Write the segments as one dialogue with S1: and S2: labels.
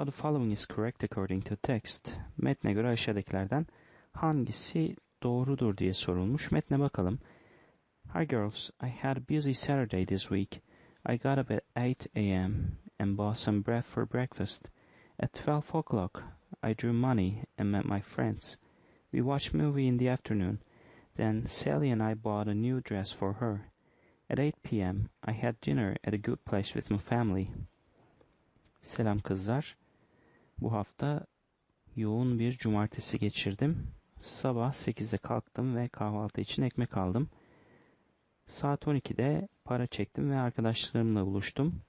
S1: Of the following is correct according to text? Metne göre aşağıdakilerden hangisi doğrudur diye sorulmuş. Metne bakalım. Hi girls, I had a busy Saturday this week. I got up at 8 a.m. and bought some bread for breakfast. At 12 o'clock, I drew money and met my friends. We watched movie in the afternoon. Then Sally and I bought a new dress for her. At 8 p.m., I had dinner at a good place with my family. Selam kızlar. Bu hafta yoğun bir cumartesi geçirdim. Sabah 8'de kalktım ve kahvaltı için ekmek aldım. Saat 12'de para çektim ve arkadaşlarımla buluştum.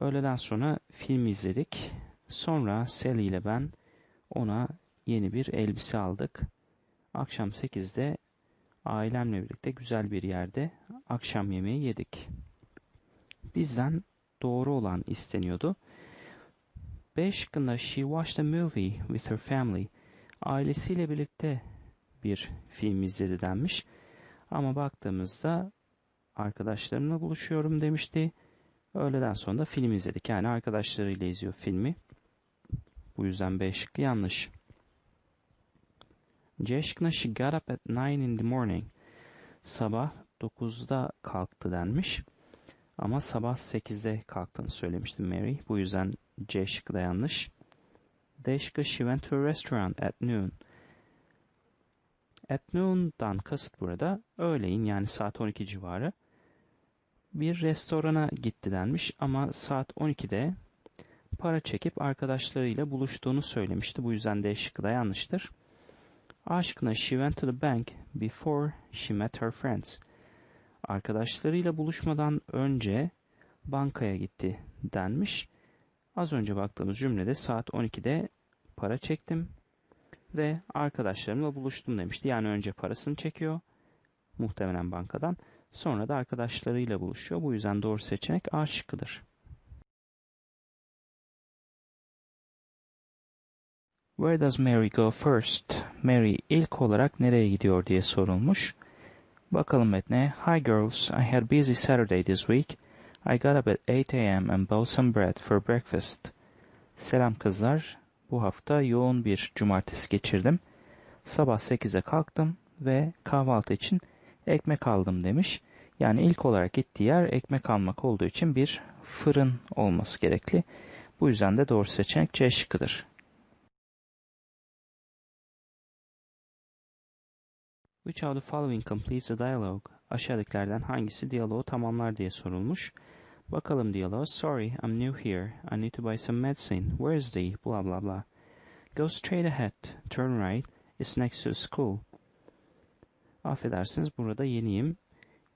S1: Öğleden sonra film izledik. Sonra Sally ile ben ona yeni bir elbise aldık. Akşam 8'de ailemle birlikte güzel bir yerde akşam yemeği yedik. Bizden doğru olan isteniyordu. B şıkkında she watched a movie with her family. Ailesiyle birlikte bir film izledi denmiş. Ama baktığımızda arkadaşlarımla buluşuyorum demişti. Öğleden sonra da film izledik. Yani arkadaşlarıyla izliyor filmi. Bu yüzden B şıkkı yanlış. C şıkkında she got up at 9 in the morning. Sabah 9'da kalktı denmiş. Ama sabah 8'de kalktığını söylemişti Mary. Bu yüzden C şıkkı da yanlış. D şıkkı she went to a restaurant at noon. At noon'dan kasıt burada öğleyin yani saat 12 civarı bir restorana gitti denmiş ama saat 12'de para çekip arkadaşlarıyla buluştuğunu söylemişti. Bu yüzden D şıkkı da yanlıştır. A şıkkına she went to the bank before she met her friends. Arkadaşlarıyla buluşmadan önce bankaya gitti denmiş. Az önce baktığımız cümlede saat 12'de para çektim ve arkadaşlarımla buluştum demişti. Yani önce parasını çekiyor muhtemelen bankadan. Sonra da arkadaşlarıyla buluşuyor. Bu yüzden doğru seçenek A şıkkıdır. Where does Mary go first? Mary ilk olarak nereye gidiyor diye sorulmuş. Bakalım metne. Hi girls, I had busy Saturday this week. I got up at 8 a.m. and bought some bread for breakfast. Selam kızlar. Bu hafta yoğun bir cumartesi geçirdim. Sabah 8'e kalktım ve kahvaltı için ekmek aldım demiş. Yani ilk olarak gittiği yer ekmek almak olduğu için bir fırın olması gerekli. Bu yüzden de doğru seçenek C şıkkıdır. Which of the following completes the dialogue? Aşağıdakilerden hangisi diyaloğu tamamlar diye sorulmuş. Bakalım diyaloğu. Sorry, I'm new here. I need to buy some medicine. Where is the? Blah blah blah. Go straight ahead. Turn right. It's next to the school. Affedersiniz burada yeniyim.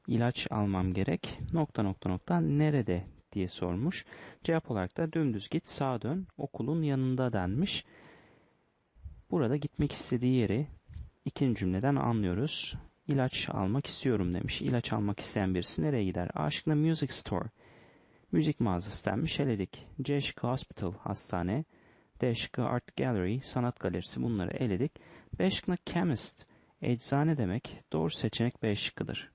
S1: İlaç almam gerek. Nokta nokta nokta nerede diye sormuş. Cevap olarak da dümdüz git sağa dön okulun yanında denmiş. Burada gitmek istediği yeri ikinci cümleden anlıyoruz. İlaç almak istiyorum demiş. İlaç almak isteyen birisi nereye gider? A şıkkında music store. Müzik mağazası denmiş. Eledik. C şıkkı hospital hastane. D şıkkı art gallery sanat galerisi bunları eledik. B şıkkında chemist eczane demek. Doğru seçenek B şıkkıdır.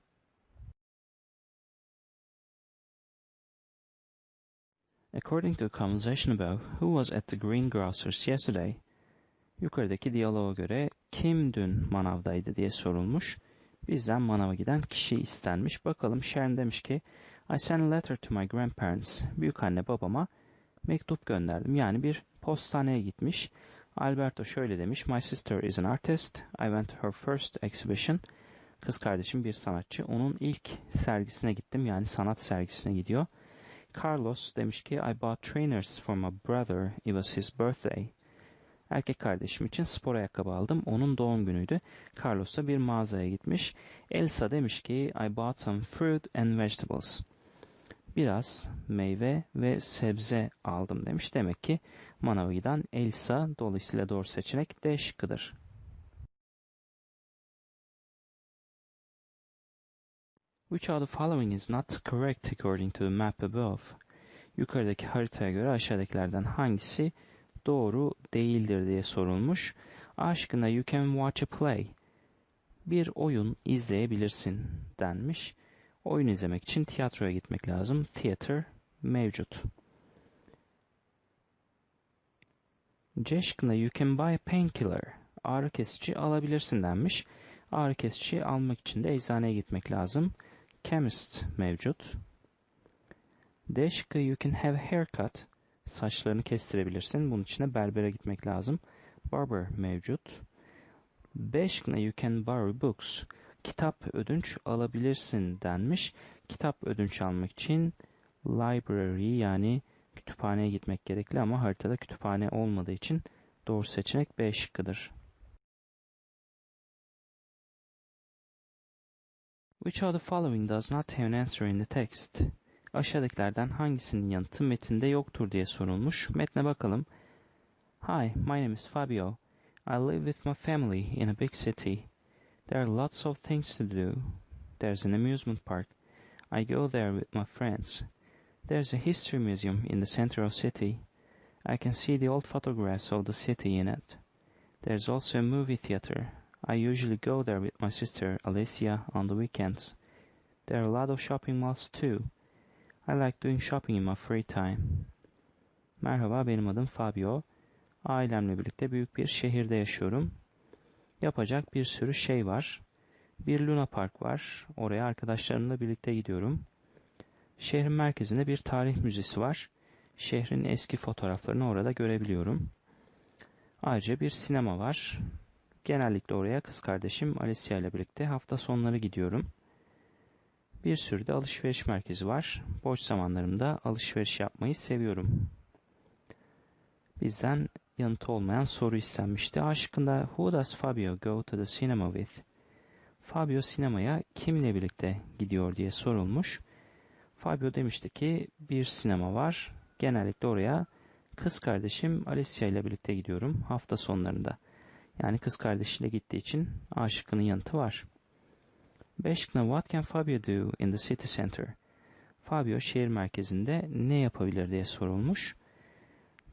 S1: According to the conversation above, who was at the greengrocers yesterday? Yukarıdaki diyaloğa göre kim dün manavdaydı diye sorulmuş. Bizden manava giden kişi istenmiş. Bakalım Sharon demiş ki I sent a letter to my grandparents. Büyük anne babama mektup gönderdim. Yani bir postaneye gitmiş. Alberto şöyle demiş. My sister is an artist. I went to her first exhibition. Kız kardeşim bir sanatçı. Onun ilk sergisine gittim. Yani sanat sergisine gidiyor. Carlos demiş ki I bought trainers for my brother. It was his birthday. Erkek kardeşim için spor ayakkabı aldım. Onun doğum günüydü. Carlos da bir mağazaya gitmiş. Elsa demiş ki I bought some fruit and vegetables. Biraz meyve ve sebze aldım demiş. Demek ki manava giden Elsa dolayısıyla doğru seçenek D şıkkıdır. Which of the following is not correct according to the map above? Yukarıdaki haritaya göre aşağıdakilerden hangisi doğru değildir diye sorulmuş. A şıkkında you can watch a play. Bir oyun izleyebilirsin denmiş. Oyun izlemek için tiyatroya gitmek lazım. Theater mevcut. C şıkkında you can buy a painkiller. Ağrı kesici alabilirsin denmiş. Ağrı kesici almak için de eczaneye gitmek lazım. Chemist mevcut. D şıkkı you can have a haircut. Saçlarını kestirebilirsin. Bunun için de berbere gitmek lazım. Barber mevcut. B şıkkında you can borrow books. Kitap ödünç alabilirsin denmiş. Kitap ödünç almak için library yani kütüphaneye gitmek gerekli ama haritada kütüphane olmadığı için doğru seçenek B şıkkıdır. Which of the following does not have an answer in the text? Aşağıdakilerden hangisinin yanıtı metinde yoktur diye sorulmuş. Metne bakalım. Hi, my name is Fabio. I live with my family in a big city. There are lots of things to do. There's an amusement park. I go there with my friends. There's a history museum in the center of the city. I can see the old photographs of the city in it. There's also a movie theater. I usually go there with my sister Alicia on the weekends. There are a lot of shopping malls too. I like doing shopping in my free time. Merhaba benim adım Fabio. Ailemle birlikte büyük bir şehirde yaşıyorum. Yapacak bir sürü şey var. Bir Luna Park var. Oraya arkadaşlarımla birlikte gidiyorum. Şehrin merkezinde bir tarih müzesi var. Şehrin eski fotoğraflarını orada görebiliyorum. Ayrıca bir sinema var. Genellikle oraya kız kardeşim Alicia ile birlikte hafta sonları gidiyorum. Bir sürü de alışveriş merkezi var. Boş zamanlarımda alışveriş yapmayı seviyorum. Bizden yanıtı olmayan soru istenmişti. A şıkkında Who does Fabio go to the cinema with? Fabio sinemaya kimle birlikte gidiyor diye sorulmuş. Fabio demişti ki bir sinema var. Genellikle oraya kız kardeşim Alicia ile birlikte gidiyorum hafta sonlarında. Yani kız kardeşiyle gittiği için A şıkkının yanıtı var. B şıkkında What can Fabio do in the city center? Fabio şehir merkezinde ne yapabilir diye sorulmuş.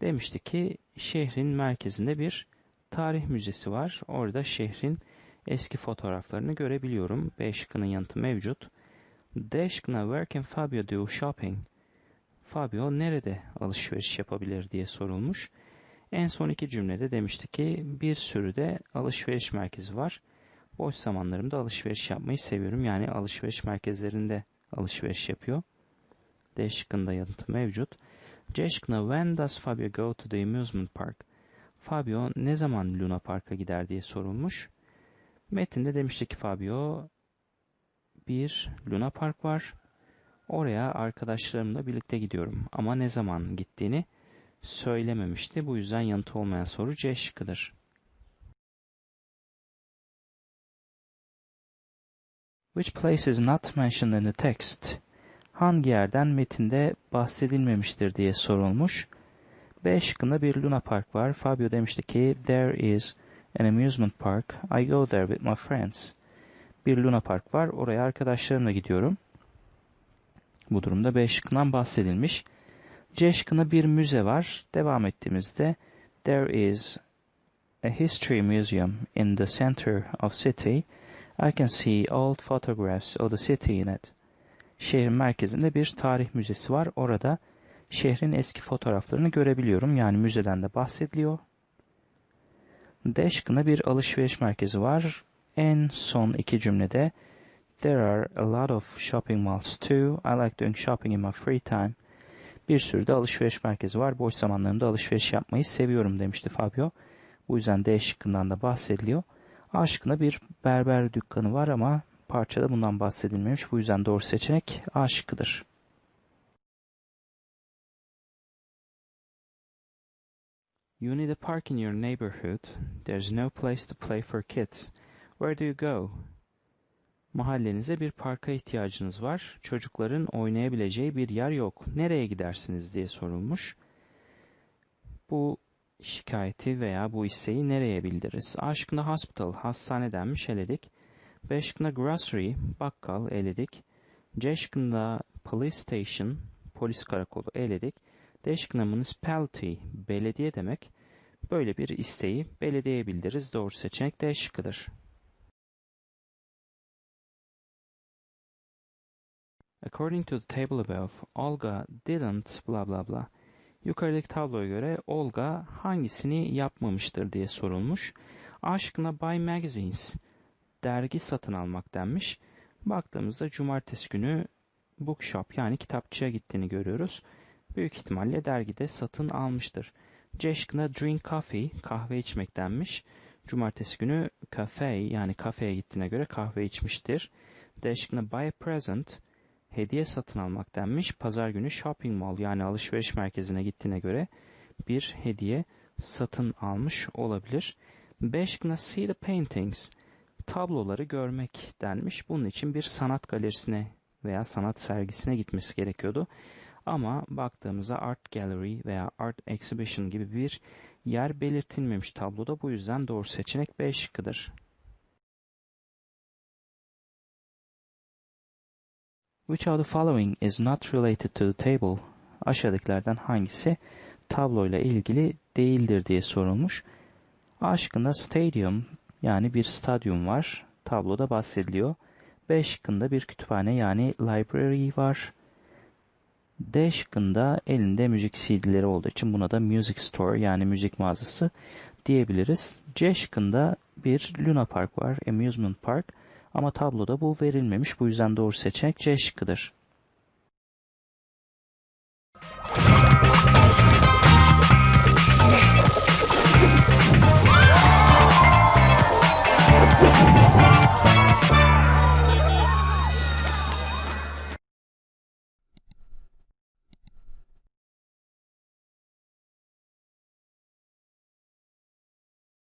S1: Demişti ki şehrin merkezinde bir tarih müzesi var. Orada şehrin eski fotoğraflarını görebiliyorum. B şıkkının yanıtı mevcut. D şıkkına Where can Fabio do shopping? Fabio nerede alışveriş yapabilir diye sorulmuş. En son iki cümlede demişti ki bir sürü de alışveriş merkezi var. Boş zamanlarımda alışveriş yapmayı seviyorum. Yani alışveriş merkezlerinde alışveriş yapıyor. D şıkkında yanıtı mevcut. C şıkkında When does Fabio go to the amusement park? Fabio ne zaman Luna Park'a gider diye sorulmuş. Metinde demişti ki Fabio bir Luna Park var. Oraya arkadaşlarımla birlikte gidiyorum. Ama ne zaman gittiğini söylememişti. Bu yüzden yanıtı olmayan soru C. Which place is not mentioned in the text? Hangi yerden metinde bahsedilmemiştir diye sorulmuş. B şıkkında bir Luna Park var. Fabio demişti ki there is an amusement park. I go there with my friends. Bir Luna Park var. Oraya arkadaşlarımla gidiyorum. Bu durumda B şıkkından bahsedilmiş. C şıkkında bir müze var. Devam ettiğimizde there is a history museum in the center of city. I can see old photographs of the city in it. Şehrin merkezinde bir tarih müzesi var. Orada şehrin eski fotoğraflarını görebiliyorum. Yani müzeden de bahsediliyor. D bir alışveriş merkezi var. En son iki cümlede There are a lot of shopping malls too. I like doing shopping in my free time. Bir sürü de alışveriş merkezi var. Boş zamanlarımda alışveriş yapmayı seviyorum demişti Fabio. Bu yüzden D şıkkından da bahsediliyor. A şıkkında bir berber dükkanı var ama parçada bundan bahsedilmemiş. Bu yüzden doğru seçenek A şıkkıdır. You need a park in your neighborhood. There's no place to play for kids. Where do you go? Mahallenize bir parka ihtiyacınız var. Çocukların oynayabileceği bir yer yok. Nereye gidersiniz diye sorulmuş. Bu şikayeti veya bu isteği nereye bildiririz? A hospital, hastane denmiş eledik. B şıkkında grocery, bakkal eledik. C şıkkında police station, polis karakolu eledik. D şıkkında municipality, belediye demek. Böyle bir isteği belediyeye bildiririz. Doğru seçenek D şıkkıdır. According to the table above, Olga didn't blah blah blah. Yukarıdaki tabloya göre Olga hangisini yapmamıştır diye sorulmuş. A şıkkına buy magazines, dergi satın almak denmiş. Baktığımızda cumartesi günü bookshop yani kitapçıya gittiğini görüyoruz. Büyük ihtimalle dergide satın almıştır. C şıkkına drink coffee, kahve içmek denmiş. Cumartesi günü cafe yani kafeye gittiğine göre kahve içmiştir. D şıkkına buy a present, hediye satın almak denmiş. Pazar günü shopping mall yani alışveriş merkezine gittiğine göre bir hediye satın almış olabilir. B şıkkına see the paintings, tabloları görmek denmiş. Bunun için bir sanat galerisine veya sanat sergisine gitmesi gerekiyordu. Ama baktığımızda art gallery veya art exhibition gibi bir yer belirtilmemiş tabloda. Bu yüzden doğru seçenek B şıkkıdır. Which of the following is not related to the table? Aşağıdakilerden hangisi tabloyla ilgili değildir diye sorulmuş. A şıkkında stadium yani bir stadyum var. Tabloda bahsediliyor. B şıkkında bir kütüphane yani library var. D şıkkında elinde müzik CD'leri olduğu için buna da music store yani müzik mağazası diyebiliriz. C şıkkında bir Luna Park var, amusement park ama tabloda bu verilmemiş. Bu yüzden doğru seçenek C şıkkıdır.